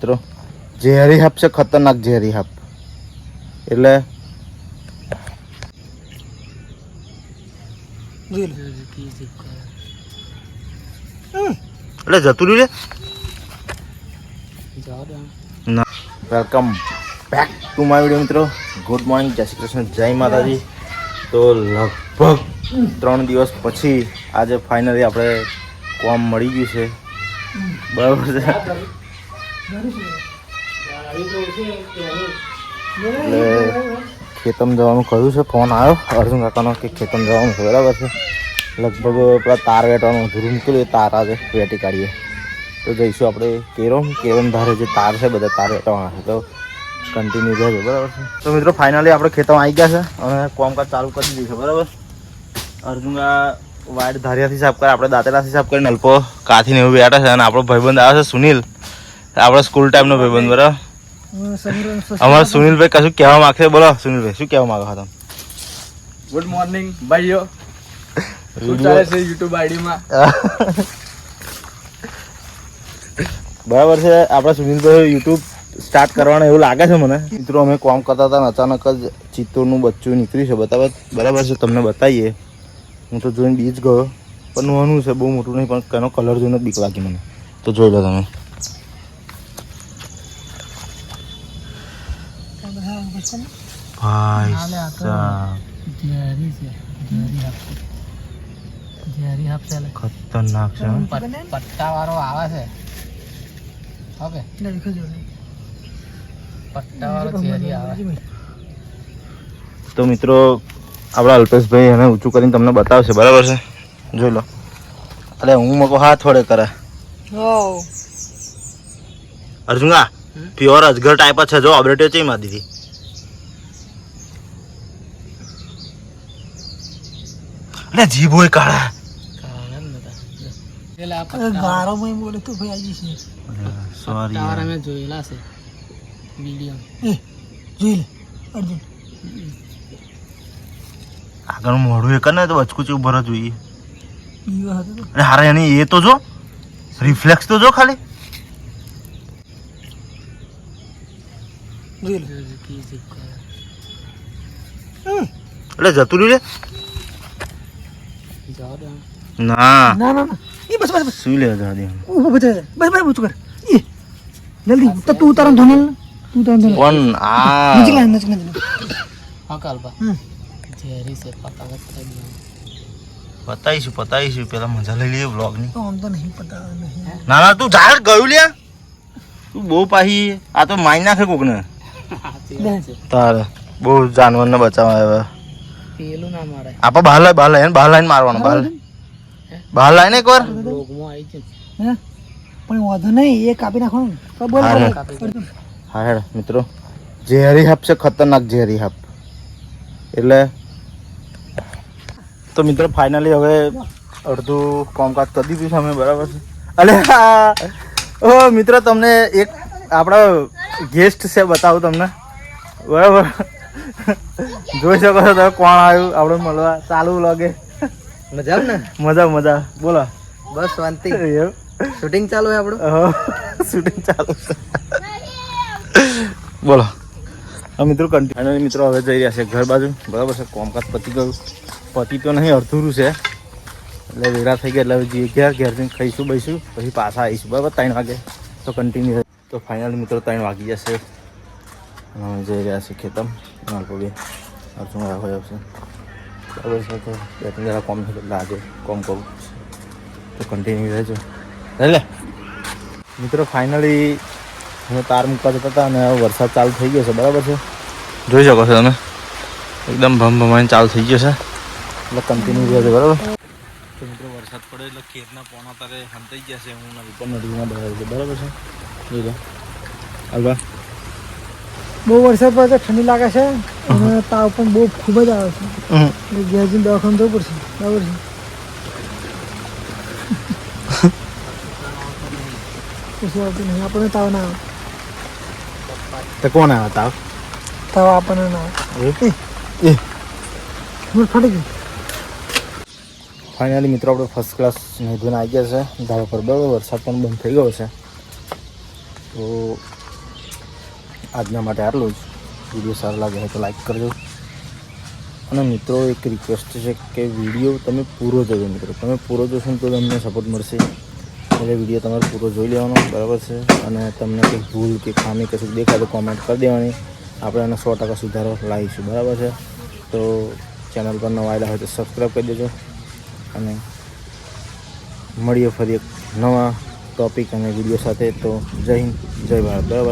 મિત્રો, ઝેરી હાપ છે, ખતરનાક ઝેરી હાપ. એટલે એટલે જતું રહ્યું welcome back to my video મિત્રો. ગુડ મોર્નિંગ જય શ્રી કૃષ્ણ, જય માતાજી. તો લગભગ ત્રણ દિવસ પછી આજે ફાઇનલી આપણે કોમ મળી ગયું છે. બરાબર છે? એટલે ખેતમ જવાનું કહ્યું છે, ફોન આવ્યો અર્જુન કાકાનો કે ખેતમ જવાનું છે, બરાબર છે. લગભગ પેલા તાર વેટવાનું અધૂરું મૂકેલું એ તાર આજે વેટી કાઢીએ. તો જઈશું આપણે કેરોમ કેરોમ ધારે જે તાર છે, બધા તાર વેટવાના છે. તો કન્ટિન્યુ રહેજો, બરાબર છે. તો મિત્રો ફાઇનલી આપણે ખેતમ આવી ગયા છે અને કોમકાજ ચાલુ કરી દીધું છે, બરાબર? અર્જુનગા વાઇડ ધારિયાથી સાફ કરે, આપણે દાંતેલાથી સાફ કરીને અલ્પો કાથીને એવું બેઠા છે અને આપણો ભાઈબંધ આવે છે, સુનિલ. આપણો સ્કૂલ ટાઈમનો ભાઈબંધ બરાબર? અમારા સુનિલભાઈ કશું કહેવા માંગશે? બોલો સુનિલભાઈ શું કહેવા માંગો તમે? ગુડ મોર્નિંગ ભાઈઓ. શું ચાલે છે યુટ્યુબ આઈડીમાં બરાબર છે આપણા સુનિલભાઈ યુટ્યુબ સ્ટાર્ટ કરવાનું એવું લાગે છે મને. મિત્રો અમે કોમ કરતા હતા અચાનક જ ચિત્તોરનું બચ્ચું નીકળ્યું છે બતાવે. બરાબર છે તમને બતાવીએ. હું તો જોઈને બીજ ગયો. પણ નાનું છે બહુ મોટું નહીં પણ એનો કલર જોઈને બીક લાગી મને. તો જોઈ લો તમે. ભાઈ સાહેબ ખતરનાક છે પટ્ટા વાળો આવે છે. ઓકે. પટ્ટા વાળો ઝેરી આવે. તો મિત્રો આપણા અલ્પેશભાઈ એને ઊંચું કરીને તમને બતાવશે બરાબર છે? જોઈ લો. અરે હું મકો હાથ વડે કરે. અર્જુના પ્યોર અજગર ટાઈપ જ છે જો અબરેટે ચઈ માં દીધી? અરે જીભ હોય કાળા. સોરી પટ્ટા મેં જોયેલા છે. વીડિયો આગળ મોઢું એક જ ને તો બચકું ચેવું જ જોઈએ. અરે હારે એની એ તો જો રિફ્લેક્સ તો જો ખાલી. એટલે જતું રહ્યું લે. ના. લે તું? તારા તું તારા પણ આ. હા કાલબા વત્તા પતાઈશું પતાઈશું. પેલા મજા લઈ લઈએ vlog ની તો આમ તો નહીં પતા નહીં. ના ના તું ઝાડ ગયું લે તું બહુ પાહી આ તો મારી નાખે કોક ને તારે બહુ જાનવર ને બચાવવા આવ્યા. પેલું ના મારે. આપા બહાર લાય એને લાઈને મારવાનું બહાર લાય. બહાર ને એક વાર. રોગમાં આવી છે હે? પણ વાંધો નહીં એ કાપી નાખવાનું. તો બોલ હા, બોલ. હા. હેડ મિત્રો. ઝેરી હાપ છે ખતરનાક ઝેરી હાપ. એટલે તો મિત્રો ફાઇનલી હવે અડધું કામકાજ કરી દીધું છે અમે બરાબર છે. અલે હા. ઓ મિત્રો તમને એક આપણા ગેસ્ટ છે બતાવું તમને. બરાબર. જોઈ શકો છો તમે કોણ આવ્યું? આપણે મળવા. ચાલુ લાગે મજા ને? મજા મજા. બોલો. બસ શાંતિ. શૂટિંગ ચાલુ છે આપણું? શૂટિંગ ચાલુ. બોલો. મિત્રો કન્ટિન્યુ મિત્રો હવે જઈ રહ્યા છે ઘર બાજુ. બરાબર છે કોમકાજ પતી ગયું. પતિ તો નહીં અડધુરું છે. એટલે વેરા થઈ ગયા એટલે હવે જઈએ ઘેર. ઘેર જઈને ખાઈશું બઈશું પછી પાછા આવીશું. બરાબર ત્રણ વાગે. તો કન્ટિન્યુ તો ફાઇનલ મિત્રો ત્રણ વાગી જશે. અને જઈ રહ્યા છીએ ખેતમ અર્જુન રાખો આવશે. બરાબર છે તો બે ત્રણ જરા કોમ છે, એટલે આજે કોમ કરું. તો કન્ટિન્યુ રહેજો. એટલે મિત્રો ફાઇનલી અમે તાર મૂકવા જતા હતા અને વરસાદ ચાલુ થઈ ગયો છે, બરાબર છે? જોઈ શકો છો તમે. એકદમ ભમ ભમાઈને ચાલુ થઈ ગયો છે. એટલે કન્ટિન્યુ રહેજો, બરાબર? તો મિત્રો, વરસાદ પડે એટલે ખેતના પોણા તારે હંતાઈ ગયા છે, હું ઉપર નદીમાં બરાબર છે બરાબર છે? જોઈ બહુ વરસાદ પડે તો ઠંડી લાગે છે અને તાવ પણ બહુ ખૂબ જ આવે છે. એટલે ઘેર જઈને દવાખાને જવું પડશે. બરાબર છે. પછી આવતું નહીં. આપણને તાવ ના આવે. તો કોણ આવે તાવ? તાવ આપણને ના આવે. એ? ફાટી ગયું. ફાઇનલી મિત્રો આપણે ફર્સ્ટ ક્લાસ નોંધવાના આવી ગયા છે. ધારો પર બરાબર વરસાદ પણ બંધ થઈ ગયો છે. તો આજના માટે આટલું જ. વીડિયો સારો લાગે તો લાઈક કરજો. અને મિત્રો, એક રિક્વેસ્ટ છે કે વીડિયો તમે પૂરો જોજો મિત્રો. તમે પૂરો જોશો તો તમને સપોર્ટ મળશે. એટલે વીડિયો તમારે પૂરો જોઈ લેવાનો, બરાબર છે? અને તમને કંઈક ભૂલ કે ખામી કશું દેખાય તો કોમેન્ટ કરી દેવાની. આપણે એને સો ટકા સુધારો લાવીશું, બરાબર છે? તો ચેનલ પર નવા આવ્યા હોય તો સબસ્ક્રાઈબ કરી દેજો. અને મળીએ ફરી એક નવા ટોપિક અને વીડિયો સાથે. તો જય હિન્દ, જય ભારત, બરાબર?